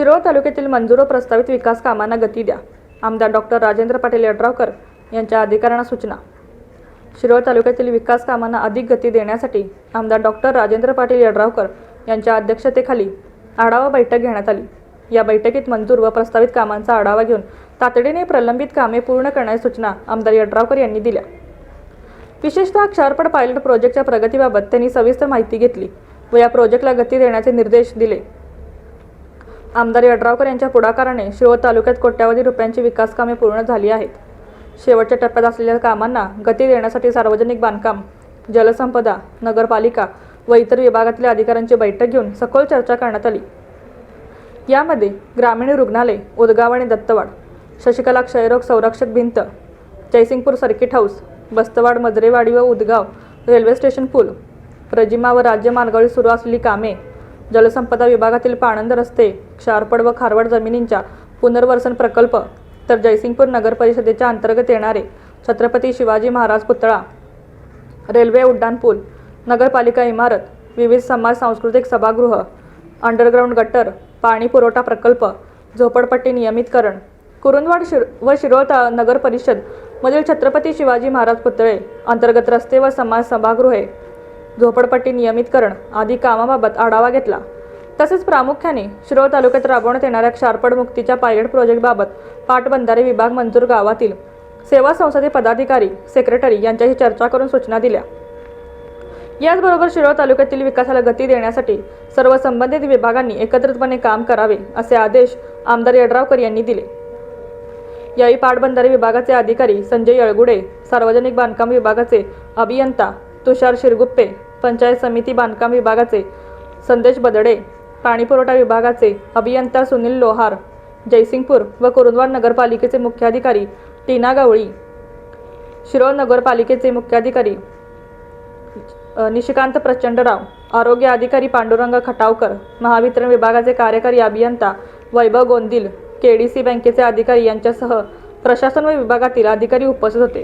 शिरोळ तालुक्यातील मंजूर प्रस्तावित विकास कामांना गती द्या. आमदार डॉक्टर राजेंद्र पाटील यड्रावकर यांच्या अधिकाऱ्यांना सूचना. शिरोळ तालुक्यातील विकास कामांना अधिक गती देण्यासाठी आमदार डॉक्टर राजेंद्र पाटील यड्रावकर यांच्या अध्यक्षतेखाली आढावा बैठक घेण्यात आली. या बैठकीत मंजूर व प्रस्तावित कामांचा आढावा घेऊन तातडीने प्रलंबित कामे पूर्ण करण्याच्या सूचना आमदार यड्रावकर यांनी दिल्या. विशेषतः क्षारपड पायलट प्रोजेक्टच्या प्रगतीबाबत त्यांनी सविस्तर माहिती घेतली व या प्रोजेक्टला गती देण्याचे निर्देश दिले. आमदार यड्रावकर यांच्या पुढाकाराने शिरोळ तालुक्यात कोट्यावधी रुपयांची विकास कामे पूर्ण झाली आहेत. शेवटच्या टप्प्यात असलेल्या कामांना गती देण्यासाठी सार्वजनिक बांधकाम जलसंपदा नगरपालिका व इतर विभागातील अधिकाऱ्यांची बैठक घेऊन सखोल चर्चा करण्यात आली. यामध्ये ग्रामीण रुग्णालय उदगाव आणि दत्तवाड शशिकला क्षयरोग संरक्षक भिंत जयसिंगपूर सर्किट हाऊस बस्तवाड मजरेवाडी व उदगाव रेल्वे स्टेशन पूल रजिमा व राज्य मार्गावरील सुरू असलेली कामे जलसंपदा विभागातील पाणंद रस्ते क्षारपड व खारवड जमिनींच्या पुनर्वसन प्रकल्प तर जयसिंगपूर नगर परिषदेच्या अंतर्गत येणारे छत्रपती शिवाजी महाराज पुतळा रेल्वे उड्डाणपूल नगरपालिका इमारत विविध समाज सांस्कृतिक सभागृह अंडरग्राऊंड गटर पाणी पुरवठा प्रकल्प झोपडपट्टी नियमितकरण कुरुंदवाड शिर व शिरोळ ता नगर परिषद मधील छत्रपती शिवाजी महाराज पुतळे अंतर्गत रस्ते व समाज सभागृहे झोपडपट्टी नियमितकरण आदी कामाबाबत आढावा घेतला. तसेच प्रामुख्याने शिरोळ तालुक्यात राबवण्यात येणाऱ्या क्षारपड मुक्तीच्या पायलट प्रोजेक्टबाबत पाटबंधारे विभाग मंजूर गावातील सेवा संसदे पदाधिकारी सेक्रेटरी यांच्याशी चर्चा करून सूचना दिल्या. याचबरोबर शिरोळ तालुक्यातील विकासाला गती देण्यासाठी सर्व संबंधित विभागांनी एकत्रितपणे काम करावे असे आदेश आमदार यड्रावकर यांनी दिले. यावेळी पाटबंधारे विभागाचे अधिकारी संजय यळगुडे सार्वजनिक बांधकाम विभागाचे अभियंता तुषार शिरगुप्पे पंचायत समिती बांधकाम विभागाचे संदेश बदडे पाणीपुरवठा विभागाचे अभियंता सुनील लोहार जयसिंगपूर व कुरुंदवाड नगरपालिकेचे मुख्याधिकारी टीना गवळी शिरोळ नगरपालिकेचे मुख्याधिकारी निशिकांत प्रचंडराव आरोग्य अधिकारी पांडुरंग खटावकर महावितरण विभागाचे कार्यकारी अभियंता वैभव गोंदिल सी बँकेचे अधिकारी यांच्यासह प्रशासन व विभागातील अधिकारी उपस्थित होते.